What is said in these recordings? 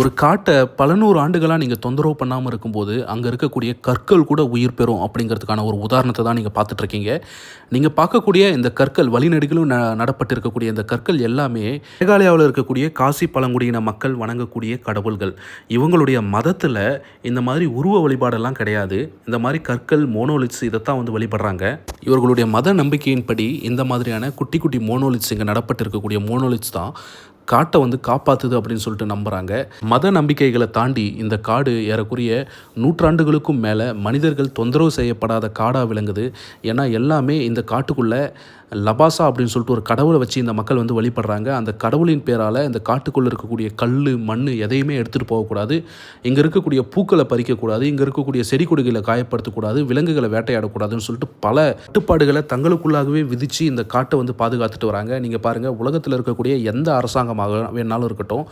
ஒரு காட்டை பல நூறு ஆண்டுகளாக நீங்கள் தொந்தரவு பண்ணாமல் இருக்கும்போது அங்கே இருக்கக்கூடிய கற்கள் கூட உயிர் பெறும் அப்படிங்கிறதுக்கான ஒரு உதாரணத்தை தான் நீங்கள் பார்த்துட்ருக்கீங்க. நீங்கள் பார்க்கக்கூடிய இந்த கற்கள் வழிநெடுகளும் ந நடப்பட்டிருக்கக்கூடிய இந்த கற்கள் எல்லாமே மேகாலயாவில் இருக்கக்கூடிய காசி பழங்குடியின மக்கள் வணங்கக்கூடிய கடவுள்கள். இவங்களுடைய மதத்தில் இந்த மாதிரி உருவ வழிபாடெல்லாம் கிடையாது. இந்த மாதிரி கற்கள் மோனோலிட்ஸ் இதைத்தான் வந்து வழிபடுறாங்க. இவர்களுடைய மத நம்பிக்கையின்படி இந்த மாதிரியான குட்டி குட்டி மோனோலிட்ஸ் இங்கே நடப்பட்டிருக்கக்கூடிய மோனோலிட்ஸ் தான் காட்டை வந்து காப்பாற்றுது அப்படின்னு சொல்லிட்டு நம்புகிறாங்க மத நம்பிக்கைகளை தாண்டி இந்த காடு ஏறக்குறைய நூற்றாண்டுகளுக்கும் மேலே மனிதர்கள் தொந்தரவு செய்யப்படாத காடாக விளங்குது. ஏன்னா எல்லாமே இந்த காட்டுக்குள்ளே லபாசா அப்படின்னு சொல்லிட்டு ஒரு கடவுளை வச்சு இந்த மக்கள் வந்து வழிபடுறாங்க. அந்த கடவுளின் பேரால் இந்த காட்டுக்குள்ளே இருக்கக்கூடிய கல் மண் எதையுமே எடுத்துகிட்டு போகக்கூடாது. இங்கே இருக்கக்கூடிய பூக்களை பறிக்கக்கூடாது. இங்கே இருக்கக்கூடிய செடி கொடிகளை காயப்படுத்தக்கூடாது. விலங்குகளை வேட்டையாடக்கூடாதுன்னு சொல்லிட்டு பல கட்டுப்பாடுகளை தங்களுக்குள்ளாகவே விதித்து இந்த காட்டை வந்து பாதுகாத்துட்டு வராங்க. நீங்கள் பாருங்கள் உலகத்தில் இருக்கக்கூடிய எந்த அரசாங்கமாக வேணாலும் இருக்கட்டும்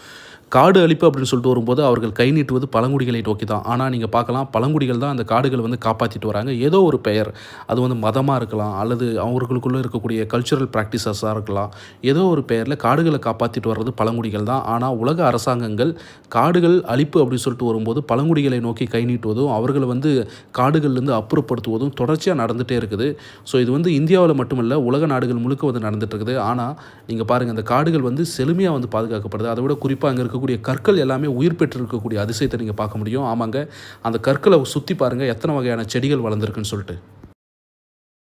காடு அழிப்பு அப்படின்னு சொல்லிட்டு வரும்போது அவர்கள் கை நீட்டுவது பழங்குடிகளை நோக்கி தான் ஆனால் நீங்கள் பார்க்கலாம் பழங்குடிகள் தான் அந்த காடுகள் வந்து காப்பாற்றிட்டு வராங்க. ஏதோ ஒரு பெயர். அது வந்து மதமாக இருக்கலாம் அல்லது அவர்களுக்குள்ளே இருக்கக்கூடிய கல்ச்சுரல் ப்ராக்டிசஸாக இருக்கலாம். ஏதோ ஒரு பெயரில் காடுகளை காப்பாற்றிட்டு வர்றது பழங்குடிகள் தான். ஆனால் உலக அரசாங்கங்கள் காடுகள் அழிப்பு அப்படின்னு சொல்லிட்டு வரும்போது பழங்குடிகளை நோக்கி கை நீட்டுவதும் அவர்களை வந்து காடுகள்லேருந்து அப்புறப்படுத்துவதும் தொடர்ச்சியாக நடந்துகிட்டே இருக்குது. ஸோ இது வந்து இந்தியாவில் மட்டுமல்ல உலக நாடுகள் முழுக்க வந்து நடந்துகிட்டு இருக்குது. ஆனால் நீங்கள் பாருங்கள் அந்த காடுகள் வந்து செழுமையாக வந்து பாதுகாக்கப்படுது. அதை விட குறிப்பாக அங்கே இருக்க இருக்கக்கூடிய கற்கள் எல்லாமே உயிர் பெற்றிருக்கக்கூடிய அதிசயத்தை நீங்கள் பார்க்க முடியும். ஆமாங்க. அந்த கற்களை சுற்றி பாருங்கள் எத்தனை வகையான செடிகள் வளர்ந்துருக்குன்னு சொல்லிட்டு.